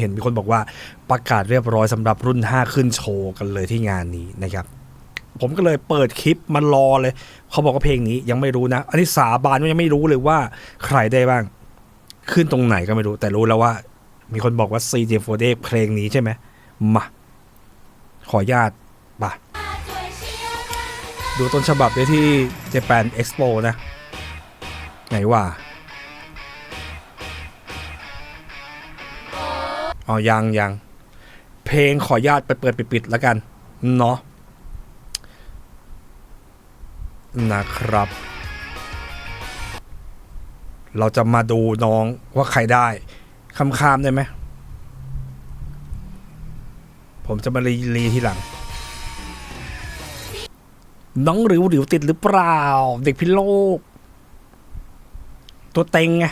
เห็นมีคนบอกว่าประกาศเรียบร้อยสำหรับรุ่น 5 ขึ้นโชว์กันเลยที่งานนี้นะครับ ผมก็เลยเปิดคลิปมารอเลย เขาบอกว่าเพลงนี้ยังไม่รู้นะ อันนี้สาบานว่ายังไม่รู้เลยว่าใครได้บ้าง ขึ้นตรงไหนก็ไม่รู้ แต่รู้แล้วว่า มีคนบอกว่า CJ4D เพลงนี้ใช่ไหมมา ขออนุญาตป่ะดูต้นฉบับได้ที่ Japan Expo นะ ไหนว่า อ๋อยังยังเพลงขอญาตไปเปิดไปปิดแล้วกัน เนาะนะครับ เราจะมาดูน้องว่าใครได้คำคามได้ไหม ผมจะมารีรีทีหลัง น้องหริวหริวติดหรือเปล่า เด็กพิโลก ตัวเต็งไง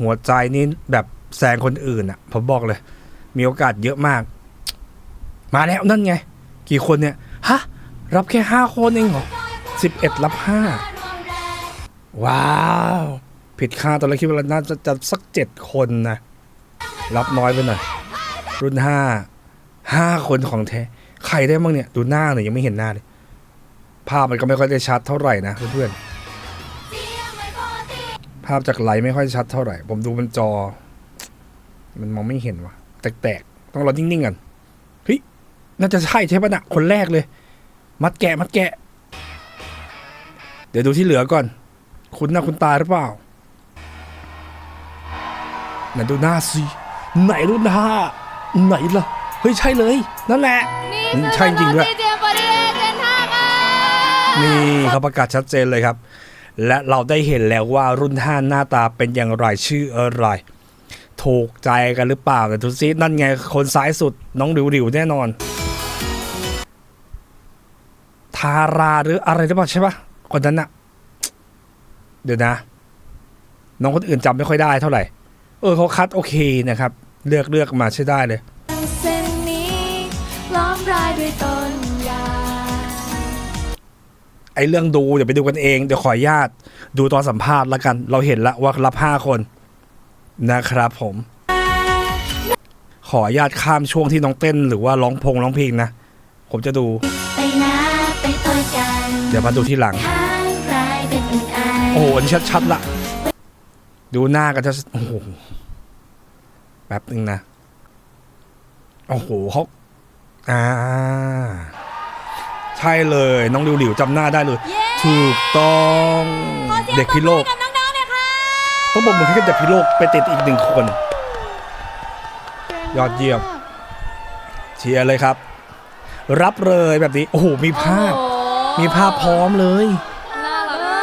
หัวใจนี่แบบแซงคนอื่นอะผมบอกเลย มีโอกาสเยอะมาก มาแล้วนั่นไง กี่คนเนี่ย ฮะ รับแค่ห้าคนเองเหรอสิบเอ็ดรับห้าว้าว ผิดคาดตอนแรกคิดว่าน่าจะจะสักเจ็ดคนนะ รับน้อยไปหน่อย รุ่นห้าห้าคนของแท้ ใครได้บ้างเนี่ย ดูหน้าหน่อยยังไม่เห็นหน้าเลย ภาพมันก็ไม่ค่อยได้ชัดเท่าไหร่นะเพื่อนๆาพจากไลน์ไม่ค่อยชัดเท่าไหร่ ผมดูบนจอ มันมองไม่เห็นว่ะ แตกๆ ต้องรอนิ่งๆกันเฮ้ยน่าจะใช่ใช่ปะนะคนแรกเลย มัดแกะมัดแกะ เดี๋ยวดูที่เหลือก่อน คุณหน้าคุณตาหรือเปล่าไหนดูหน้าสิไหนรุ่นห้าไหนล่ะเฮ้ยใช่เลย นั่นแหละอืมใช่จริงด้วยดีเจบริเอเจนห้าค่ะนี่เขาประกาศชัดเจนเลยครับ และเราได้เห็นแล้วว่ารุ่นห้าหน้าตาเป็นอย่างไรชื่ออะไร ถูกใจกันหรือเปล่าแต่ดูซินั่นไงคนซ้ายสุดน้องหริวแน่นอน ทาราหรืออะไรหรือเปล่าใช่ปะคนนั้นอะเดี๋ยวนะ น้องคนอื่นจำไม่ค่อยได้เท่าไหร่ เออเขาคัดโอเคนะครับ เลือกเลือกมาใช้ได้เลยเส้นนี้ล้อมรายด้วยต้นยาง ไอ้เรื่องดูเดี๋ยวไปดูกันเอง เดี๋ยวขออนุญาตดูตอนสัมภาษณ์แล้วกัน เราเห็นแล้วว่ารับห้าคนนะครับผม ขออนุญาตข้ามช่วงที่น้องเต้น หรือว่าร้องพงร้องเพลงนะ ผมจะดู ไปนะไปต่อยกันเดี๋ยวมาดูที่หลังทางรายเป็นอื่นไอโอ้โหอันนี้ชัดๆละดูหน้ากันจะโอ้โหแป๊บนึงนะ โอ้โหเขาอ่า ใช่เลยน้องหลิวๆจำหน้าได้เลย เย้ ถูกต้องขอสียงเด็กพิโลก ปรบมือให้กับน้องๆเลยค่ะต้องบอกมือให้กับเด็กพิโลกไปติดอีกหนึ่งคน ยอดเยี่ยม เชียร์เลยครับ รับเลยแบบนี้ โอ้โห มีภาพโอ้โหมีภาพพร้อมเลย น่ารักมา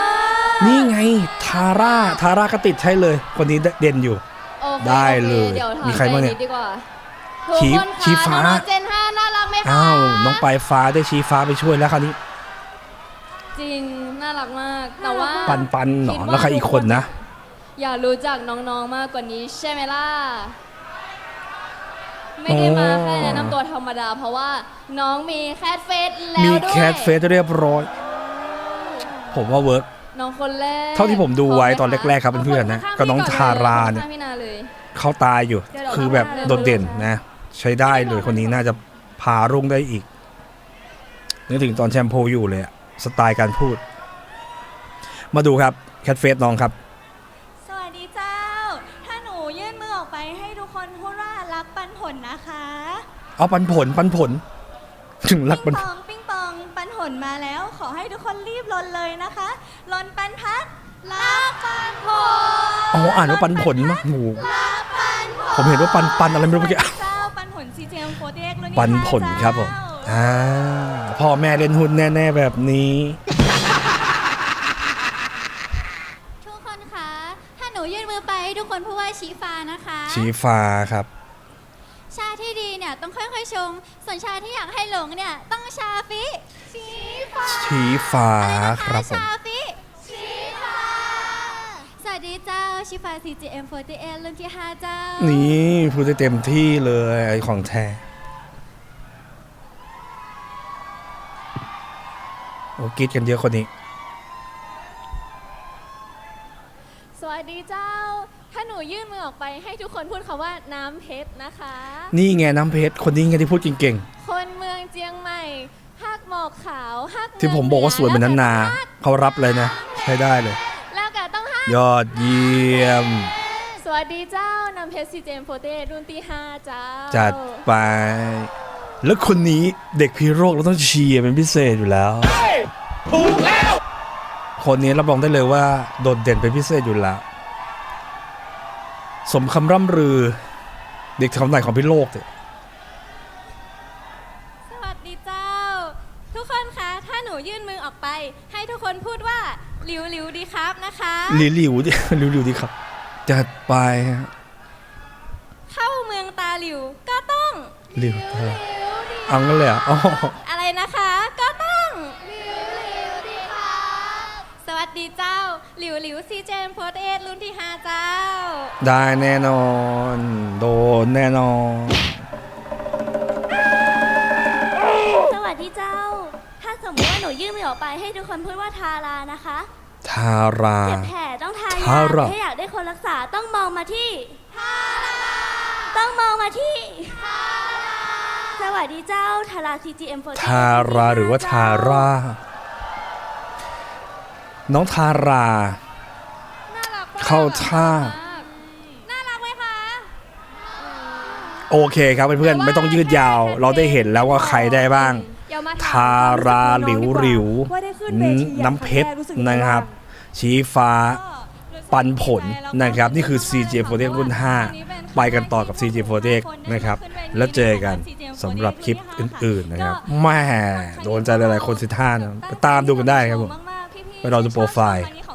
กนี่ไงทาร่าทาร่าก็ติดใช่เลย คนนี้เด่นอยู่ โอคได้เลยโอคดี๋วถมีใครบ้างเนี่ยใจดีกว่า ชี้ทุกคนคะชี้ฟ้า น้องๆเจนห้าน่ารักไหมคะอ้าว น้องปลายฟ้าได้ชี้ฟ้าไปช่วยแล้วคราวนี้ จริง น่ารักมาก แต่ว่าปันปันเหรอแล้วใครอีกคนนะ อยากรู้จักน้องๆมากกว่านี้ใช่ไหมล่ะ ไม่ได้มาแค่แนะนำตัวธรรมดา เพราะว่าน้องมีแคทเฟสแล้วมีด้วยแคทเฟสเรียบร้อย ผมว่าเวิร์ก น้องคนแรกเท่าที่ผมดูไว้ตอนแรกๆครับเพื่อนๆนะก็น้องทาราเนี่ยข้งพี่นาเลยเข้าตายอยู่ คือแบบโดดเด่นนะ ใช้ได้เลยคนนี้น่าจะพารุ่งได้อีกนึกถึงตอนแชมพูอยู่เลยอะสไตล์การพูด มาดูครับแคทเฟสน้องครับ สวัสดีเจ้า ถ้าหนูยื่นมือออกไปให้ทุกคนพูดว่ารักปันผลนะคะเอาปันผลปันผล ถึงรักปัปิ้นงปองปิ้งปองปันผลมาแล้ว ขอให้ทุกคนรีบลนเลยนะคะลนปันพัดรักปันผลอ๋ออ่านว่าปันผลมั้งหมูรักปันผลผมเห็นว่าปันปันอะไรไม่รู้เมื่อกี้ เจ้าปันผล CGM โฟเด็กรุ่นนี้ปันผลครับผมเจ้าอ่าพ่อแม่เล่นหุ้นแน่ ๆ แบบนี้ ทุกคนคะถ้าหนูยื่นมือไปให้ทุกคนพูดว่าชี้ฟ้านะคะ ชี้ฟ้าครับ ชาที่ดีเนี่ยต้องค่อยๆชง ส่วนชาที่อยากให้หลงเนี่ยต้องชาฟิ ชี้ฟ้า ชี้ฟ้าอะไรนะะครับผม ชาฟิชี้ฟ้าส วัสดีเจ้า ชิฟ้า CGM48 รุ่นที่ 5 เจ้า นี่พูดได้เต็มที่เลยไอ้ของแท้ โอ้กรีดกันเยอะคนนี้ สวัสดีเจ้าถ้ถ้าหนูยื่นมือออกไปให้ทุกคนพูดคำว่าน้ำเพชรนะคะ นี่ไงน้ำเพชร คนนี้ไงที่พูดเก่ง คนเมืองเจียงใหม่ฮักหมอกขาวฮักๆ ที่ผมบอกว่าสวยเหมือนนันนา เขารับเลยนะ ใช้ได้เลย ยอดเยี่ยม สวัสดีเจ้าน้ำเพชรซีเจมโฟเต้รุ่นที่ห้าเจ้าจัดไป แล้วคนนี้เด็กพีโรคเราต้องเชียร์เป็นพิเศษอยู่แล้ว ถูกแล้ว คนนี้รับรองได้เลยว่า โดดเด่นเป็นพิเศษอยู่แล้ว สมคำร่ำรือ เด็กคำไหนของพี่โลกเนี่ย ให้ทุกคนพูดว่าหลิวหลิวดีครับนะคะหลิวหลิวดิหลิวหลิวดีครับ จัดไปฮะเข้าเมืองตาหลิวก็ต้องหลิวเธอเอางั้นเลยเหรอะอ๋ออะไรนะคะ ก็ต้องสวัสดีเจ้าหลิวหลิวซีเจมโพสเอสรุ่นที่5เจ้า ได้แน่นอน โดนแน่นอน สวัสดีเจ้าถ้าส มมติว่าหนูยื่นมือออกไปให้ทุกคนพูดว่าทารานะคะ ทารา เจ็บแผลต้องทาทายารา ถ้าอยากได้คนรักษาต้องมองมาที่ทาราต้องมองมาที่ทาราสวัสดีเจ้าทารา CGM 4ทาราหรือว่าทารา น้องทารา น่ารักมกเข้าท่า น่ารักไหมคะโอเคครับเพื่อนๆไม่ต้องยืดยาว เราได้เห็นแล้วว่าใครได้บ้างเดี๋ยวมาถม ทาราหลิวหลิวว่าได้ขึ้นเวทีน้ำเพชรนะครับ ชี้ฟ้าปันผลนะครับ นี่คือ CJ f o r t e รุ่น 5 ไปกันต่อกับ CJ f o r t e นะครับ แล้วเจอกันสำหรับคลิปอื่น ๆ นะครับแม่โดนใจหลาย ๆ คนสิท่านะไปตามดูกันได้ครับผม ไปรอดูโปรไฟล์วันนี้